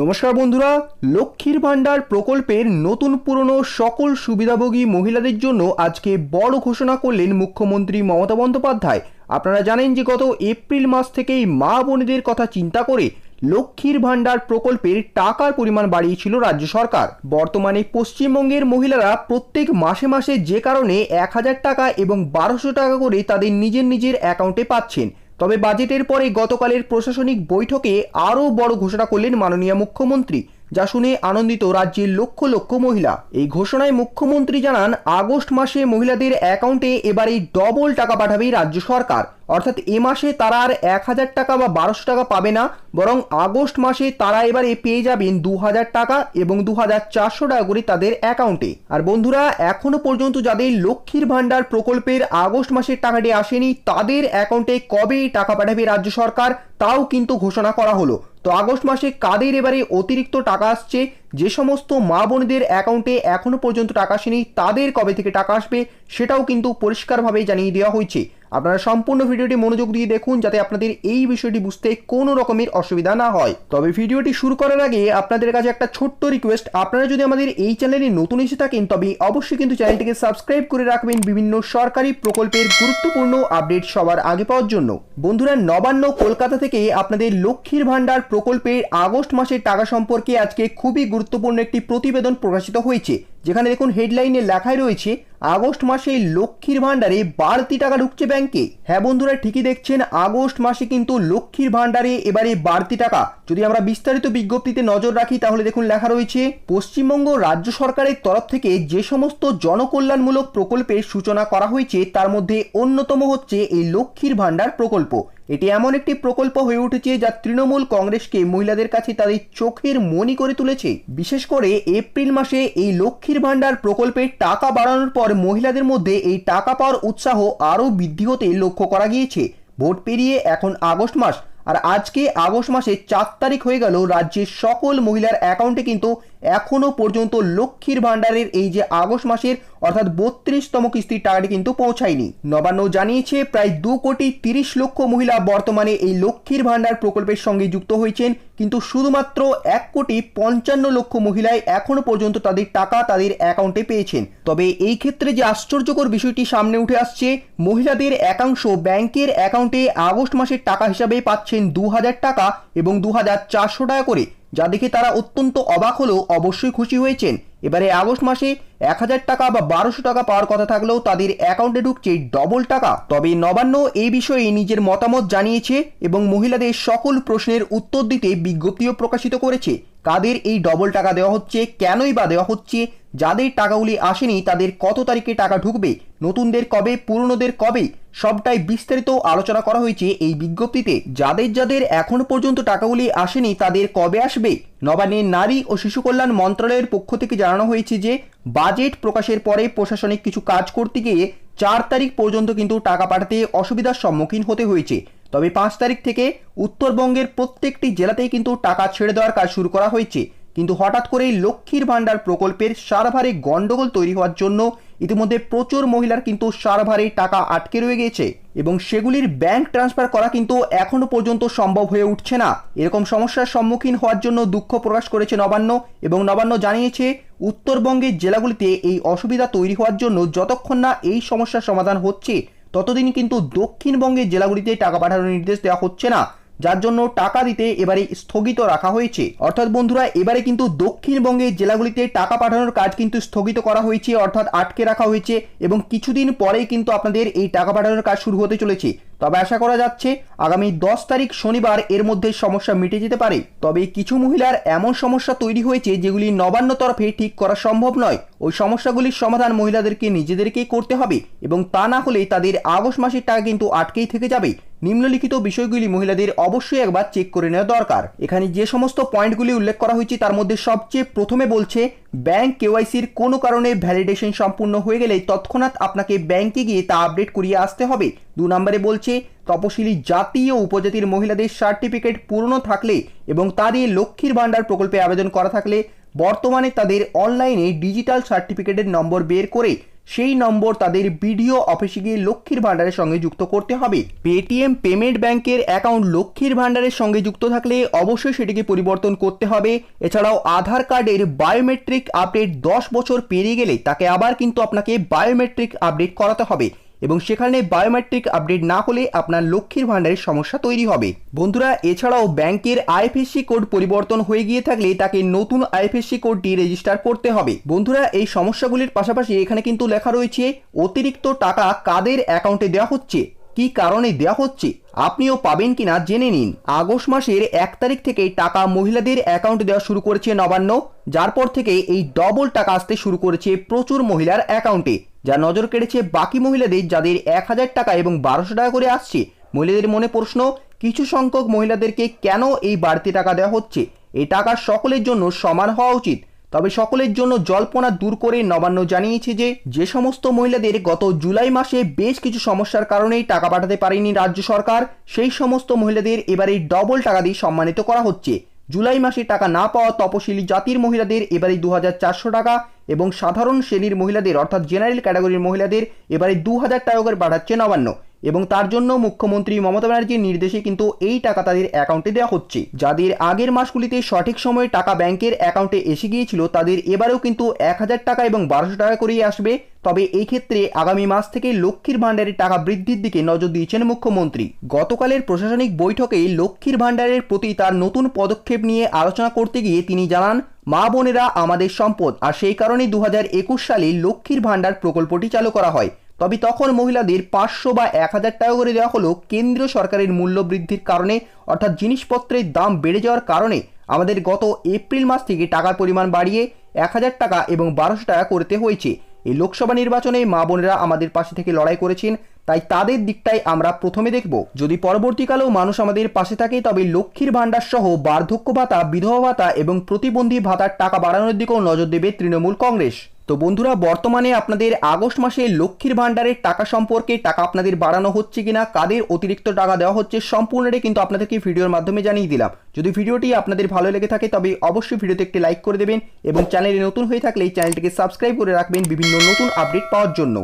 নমস্কার বন্ধুরা, লক্ষ্মীর ভাণ্ডার প্রকল্পের নতুন পুরনো সকল সুবিধাভোগী মহিলাদের জন্য আজকে বড় ঘোষণা করলেন মুখ্যমন্ত্রী মমতা বন্দ্যোপাধ্যায়। আপনারা জানেন যে গত এপ্রিল মাস থেকেই মা বোনেদের কথা চিন্তা করে লক্ষ্মীর ভাণ্ডার প্রকল্পের টাকার পরিমাণ বাড়িয়েছিল রাজ্য সরকার। বর্তমানে পশ্চিমবঙ্গের মহিলারা প্রত্যেক মাসে মাসে যে কারণে এক হাজার টাকা এবং বারোশো টাকা করে তাদের নিজের নিজের অ্যাকাউন্টে পাচ্ছেন। তবে বাজেটের পরে গতকালের প্রশাসনিক বৈঠকে আরও বড় ঘোষণা করলেন মাননীয় মুখ্যমন্ত্রী। যা শুনে আনন্দিত রাজ্যের লক্ষ লক্ষ মহিলা। এই ঘোষণায় মুখ্যমন্ত্রী জানান, আগস্ট মাসে মহিলাদের অ্যাকাউন্টে এবারে ডবল টাকা পাঠাবে রাজ্য সরকার। অর্থাৎ এ মাসে তারা আর এক হাজার টাকা বা বারোশো টাকা পাবে না, বরং আগস্ট মাসে তারা এবারে পেয়ে যাবেন দু হাজার টাকা এবং দু হাজার চারশো টাকা করে তাদের অ্যাকাউন্টে। আর বন্ধুরা, এখনও পর্যন্ত যাদের লক্ষ্মীর ভাণ্ডার প্রকল্পের আগস্ট মাসের টাকাটি আসেনি, তাদের অ্যাকাউন্টে কবে টাকা পাঠাবে রাজ্য সরকার, তাও কিন্তু ঘোষণা করা হলো। তো আগস্ট মাসে কাদের এবারে অতিরিক্ত টাকা আসছে? যে সমস্ত মা বোনদের অ্যাকাউন্টে এখনও পর্যন্ত টাকা আসেনি, তাদের কবে থেকে টাকা আসবে সেটাও কিন্তু পরিষ্কারভাবে জানিয়ে দেওয়া হয়েছে। আপনারা সম্পূর্ণ ভিডিওটি মনোযোগ দিয়ে দেখুন যাতে আপনাদের এই বিষয়টি বুঝতে কোনো রকমের অসুবিধা না হয়। তবে ভিডিওটি শুরু করার আগে আপনাদের কাছে একটা ছোট্ট রিকোয়েস্ট আপনারা যদি আমাদের এই চ্যানেলে নতুন এসে থাকেন, তবে অবশ্যই কিন্তু চ্যানেলটিকে সাবস্ক্রাইব করে রাখবেন বিভিন্ন সরকারি প্রকল্পের গুরুত্বপূর্ণ আপডেট সবার আগে পাওয়ার জন্য। বন্ধুরা, নবান্ন কলকাতা থেকে আপনাদের লক্ষ্মীর ভাণ্ডার প্রকল্পের আগস্ট মাসের টাকা সম্পর্কে আজকে খুবই গুরুত্বপূর্ণ একটি প্রতিবেদন প্রকাশিত হয়েছে। যেখানে দেখুন হেডলাইনে লেখাই রয়েছে আগস্ট মাসে লক্ষ্মীর ভাণ্ডারে বাড়তি টাকা ঢুকছে ব্যাংকে। হ্যাঁ বন্ধুরা, ঠিকই দেখছেন, আগস্ট মাসে কিন্তু লক্ষ্মীর ভাণ্ডারে এবারে বাড়তি টাকা। যদি আমরা বিস্তারিত বিজ্ঞপ্তিতে নজর রাখি, তাহলে দেখুন লেখা রয়েছে, পশ্চিমবঙ্গ রাজ্য সরকারের তরফ থেকে যে সমস্ত জনকল্যাণমূলক প্রকল্পের সূচনা করা হয়েছে, তার মধ্যে অন্যতম হচ্ছে এই লক্ষ্মীর ভাণ্ডার প্রকল্প। এটি এমন একটি প্রকল্প হয়ে উঠেছে যা তৃণমূল কংগ্রেসকে মহিলাদের কাছে তাদের চোখের মনি করে তুলেছে। বিশেষ করে এপ্রিল মাসে এই লক্ষ্মীর ভাণ্ডার প্রকল্পের টাকা বাড়ানোর পর মহিলাদের মধ্যে এই টাকা পাওয়ার উৎসাহ আরও বৃদ্ধি হতে লক্ষ্য করা গিয়েছে। ভোট পেরিয়ে এখন আগস্ট মাস, আর আজকে আগস্ট মাসে চার তারিখ হয়ে গেল রাজ্যের সকল মহিলার অ্যাকাউন্টে কিন্তু এখনও পর্যন্ত লক্ষ্মীর ভাণ্ডারের এই যে আগস্ট মাসের, অর্থাৎ বত্রিশতম কিস্তির টাকাটি কিন্তু পৌঁছায়নি। নবান্ন জানিয়েছে, প্রায় দু কোটি তিরিশ লক্ষ মহিলা বর্তমানে এই লক্ষ্মীর ভাণ্ডার প্রকল্পের সঙ্গে যুক্ত হয়েছেন, কিন্তু শুধুমাত্র এক কোটি পঞ্চান্ন লক্ষ মহিলাই এখনও পর্যন্ত তাদের টাকা তাদের অ্যাকাউন্টে পেয়েছেন। তবে এই ক্ষেত্রে যে আশ্চর্যকর বিষয়টি সামনে উঠে আসছে, মহিলাদের একাংশ ব্যাংকের অ্যাকাউন্টে আগস্ট মাসের টাকা হিসাবে পাচ্ছেন দু হাজার টাকা এবং দু হাজার চারশো টাকা করে। যা দেখে তারা অত্যন্ত অবাক হলেও অবশ্যই খুশি হয়েছেন। এবারে আগস্ট মাসে এক হাজার টাকা বা বারোশো টাকা পাওয়ার কথা থাকলেও তাদের অ্যাকাউন্টে ঢুকছে ডবল টাকা। তবে নবান্ন এই বিষয়ে নিজের মতামত জানিয়েছে এবং মহিলাদের সকল প্রশ্নের উত্তর দিতে বিজ্ঞপ্তিও প্রকাশিত করেছে। কাদের এই ডবল টাকা দেওয়া হচ্ছে, কেনই বা দেওয়া হচ্ছে যাদের টাকাগুলি আসেনি, তাদের কত তারিখে টাকা ঢুকবে, নতুনদের কবে, পুরনোদের কবে, সবটাই বিস্তারিত আলোচনা করা হয়েছে এই বিজ্ঞপ্তিতে। যাদের যাদের এখনও পর্যন্ত টাকাগুলি আসেনি, তাদের কবে আসবে? নবান্নের নারী ও শিশু কল্যাণ মন্ত্রণালয়ের পক্ষ থেকে জানানো হয়েছে যে, বাজেট প্রকাশের পরে প্রশাসনিক কিছু কাজ করতে গিয়ে চার তারিখ পর্যন্ত কিন্তু টাকা পাঠাতে অসুবিধার সম্মুখীন হতে হয়েছে। তবে পাঁচ তারিখ থেকে উত্তরবঙ্গের প্রত্যেকটি জেলাতেই কিন্তু টাকা ছেড়ে দেওয়ার কাজ শুরু করা হয়েছে। কিন্তু হঠাৎ করেই লক্ষ্মীর ভাণ্ডার প্রকল্পের সার্ভারে গন্ডগোল তৈরি হওয়ার জন্য ইতিমধ্যে প্রচুর মহিলার কিন্তু সার্ভারে টাকা আটকে রয়ে গেছে এবং সেগুলির ব্যাংক ট্রান্সফার করা কিন্তু এখনও পর্যন্ত সম্ভব হয়ে উঠছে না। এরকম সমস্যার সম্মুখীন হওয়ার জন্য দুঃখ প্রকাশ করেছে নবান্ন এবং নবান্ন জানিয়েছে, উত্তরবঙ্গের জেলাগুলিতে এই অসুবিধা তৈরি হওয়ার জন্য যতক্ষণ না এই সমস্যার সমাধান হচ্ছে ততদিন কিন্তু দক্ষিণবঙ্গের জেলাগুলিতে টাকা পাঠানোর নির্দেশ দেওয়া হচ্ছে না। যার জন্য টাকা দিতে এবারে স্থগিত রাখা হয়েছে। অর্থাৎ বন্ধুরা, এবারে কিন্তু দক্ষিণবঙ্গের জেলাগুলিতে টাকা পাঠানোর কাজ কিন্তু স্থগিত করা হয়েছে, অর্থাৎ আটকে রাখা হয়েছে এবং কিছুদিন পরেই কিন্তু আপনাদের এই টাকা পাঠানোর কাজ শুরু হতে চলেছে। তবে আশা করা যাচ্ছে, আগামী দশ তারিখ শনিবার এর মধ্যে সমস্যা মিটে যেতে পারে। তবে কিছু মহিলার এমন সমস্যা তৈরি হয়েছে, যেগুলি নবান্ন তরফে ঠিক করা সম্ভব নয়। ওই সমস্যাগুলির সমাধান মহিলাদেরকে নিজেদেরকেই করতে হবে এবং তা না হলে তাদের আগস্ট মাসের টাকা কিন্তু আটকেই থেকে যাবে। নিম্নলিখিত বিষয়গুলি মহিলাদের অবশ্যই একবার চেক করে নেওয়া দরকার। এখানে যে সমস্ত পয়েন্টগুলি উল্লেখ করা হয়েছে, তার মধ্যে সবচেয়ে প্রথমে বলছে ব্যাংক কেওয়াইসির কোনো কারণে ভ্যালিডেশন সম্পূর্ণ হয়ে গেলে তৎক্ষণাৎ আপনাকে ব্যাংকে গিয়ে তা আপডেট করিয়ে আসতে হবে। দু নম্বরে বলছে, তপশিলি জাতি ও উপজাতির মহিলাদের সার্টিফিকেট পুরনো থাকলে এবং তা দিয়ে লক্ষ্মীর ভাণ্ডার প্রকল্পে আবেদন করা থাকলে বর্তমানে তাদের অনলাইনে ডিজিটাল সার্টিফিকেটের নম্বর বের করে সেই নম্বর তাদের বিডিও অফিসে গিয়ে লক্ষ্মীর ভাণ্ডারের সঙ্গে যুক্ত করতে হবে। পেটিএম পেমেন্ট ব্যাংকের অ্যাকাউন্ট লক্ষ্মীর ভাণ্ডারের সঙ্গে যুক্ত থাকলে অবশ্যই সেটিকে পরিবর্তন করতে হবে। এছাড়াও আধার কার্ডের বায়োমেট্রিক আপডেট দশ বছর পেরিয়ে গেলে তাকে আবার কিন্তু আপনাকে বায়োমেট্রিক আপডেট করাতে হবে। এবং সেখানে বায়োমেট্রিক আপডেট না হলে আপনার লক্ষ্মীর ভাণ্ডারের সমস্যা তৈরি হবে। বন্ধুরা, এছাড়াও ব্যাংকের আইএফএসসি কোড পরিবর্তন হয়ে গিয়ে থাকলে তাকে নতুন আইএফএসসি কোডটি রেজিস্টার করতে হবে। বন্ধুরা, এই সমস্যাগুলির পাশাপাশি এখানে কিন্তু লেখা রয়েছে, অতিরিক্ত টাকা কাদের অ্যাকাউন্টে দেওয়া হচ্ছে? কি কারণে দেওয়া হচ্ছে? আপনিও পাবেন কিনা জেনে নিন। আগস্ট মাসের এক তারিখ থেকে টাকা মহিলাদের অ্যাকাউন্টে দেওয়া শুরু করেছে নবান্ন, যার পর থেকে এই ডবল টাকা আসতে শুরু করেছে প্রচুর মহিলার অ্যাকাউন্টে যা নজর কেড়েছে বাকি মহিলাদের যাদের এক হাজার টাকা এবং বারোশো টাকা করে আসছে। মহিলাদের মনে প্রশ্ন, কিছু সংখ্যক মহিলাদেরকে কেন এই বাড়তি টাকা দেওয়া হচ্ছে? এই টাকা সকলের জন্য সমান হওয়া উচিত। তবে সকলের জন্য জল্পনা দূর করে নবান্ন জানিয়েছে যে যে সমস্ত মহিলাদের গত জুলাই মাসে বেশ কিছু সমস্যার কারণেই টাকা পাঠাতে পারেনি রাজ্য সরকার, সেই সমস্ত মহিলাদের এবারে ডবল টাকা দিয়ে সম্মানিত করা হচ্ছে। জুলাই মাসে টাকা না পাওয়া তপশিলি জাতির মহিলাদের এবারে দু হাজার চারশো টাকা এবং সাধারণ শ্রেণির মহিলাদের, অর্থাৎ জেনারেল ক্যাটাগরির মহিলাদের, এবারে দু হাজার টাকা করে পাঠাচ্ছে নবান্ন। এবং তার জন্য মুখ্যমন্ত্রী মমতা ব্যানার্জির নির্দেশে কিন্তু এই টাকা তাদের অ্যাকাউন্টে দেওয়া হচ্ছে। যাদের আগের মাসগুলিতে সঠিক সময়ে টাকা ব্যাংকের অ্যাকাউন্টে এসে গিয়েছিল, তাদের এবারেও কিন্তু এক হাজার টাকা এবং বারোশো টাকা করেই আসবে। তবে এই ক্ষেত্রে আগামী মাস থেকে লক্ষ্মীর ভাণ্ডারের টাকা বৃদ্ধির দিকে নজর দিয়েছেন মুখ্যমন্ত্রী। গতকালের প্রশাসনিক বৈঠকে লক্ষ্মীর ভাণ্ডারের প্রতি তার নতুন পদক্ষেপ নিয়ে আলোচনা করতে গিয়ে তিনি জানান, মা বোনেরা আমাদের সম্পদ। আর সেই কারণেই দু হাজার একুশ সালে লক্ষ্মীর ভাণ্ডার প্রকল্পটি চালু করা হয়। তবে তখন মহিলাদের পাঁচশো বা এক হাজার টাকা করে দেওয়া হলো কেন্দ্রীয় সরকারের মূল্য বৃদ্ধির কারণে, অর্থাৎ জিনিসপত্রের দাম বেড়ে যাওয়ার কারণে। আমাদের গত এপ্রিল মাস থেকে টাকার পরিমাণ বাড়িয়ে এক হাজার টাকা এবং বারোশো টাকা করতে হয়েছে। এই লোকসভা নির্বাচনে মা বোনেরা আমাদের পাশে থেকে লড়াই করেছেন, তাই তাদের দিকটাই আমরা প্রথমে দেখব। যদি পরবর্তীকালেও মানুষ আমাদের পাশে থাকে, তবে লক্ষ্মীর ভাণ্ডার সহ বার্ধক্য ভাতা, বিধবা ভাতা এবং প্রতিবন্ধী ভাতার টাকা বাড়ানোর দিকেও নজর দেবে তৃণমূল কংগ্রেস। তো বন্ধুরা, বর্তমানে আপনাদের আগস্ট মাসে লক্ষ্মীর ভাণ্ডারের টাকা সম্পর্কে টাকা আপনাদের বাড়ানো হচ্ছে কিনা, কাদের অতিরিক্ত টাকা দেওয়া হচ্ছে সম্পূর্ণটাই কিন্তু আপনাদেরকে ভিডিওর মাধ্যমে জানিয়ে দিলাম। যদি ভিডিওটি আপনাদের ভালো লেগে থাকে, তবে অবশ্যই ভিডিওতে একটি লাইক করে দেবেন এবং চ্যানেলে নতুন হয়ে থাকলে এই চ্যানেলটিকে সাবস্ক্রাইব করে রাখবেন বিভিন্ন নতুন আপডেট পাওয়ার জন্য।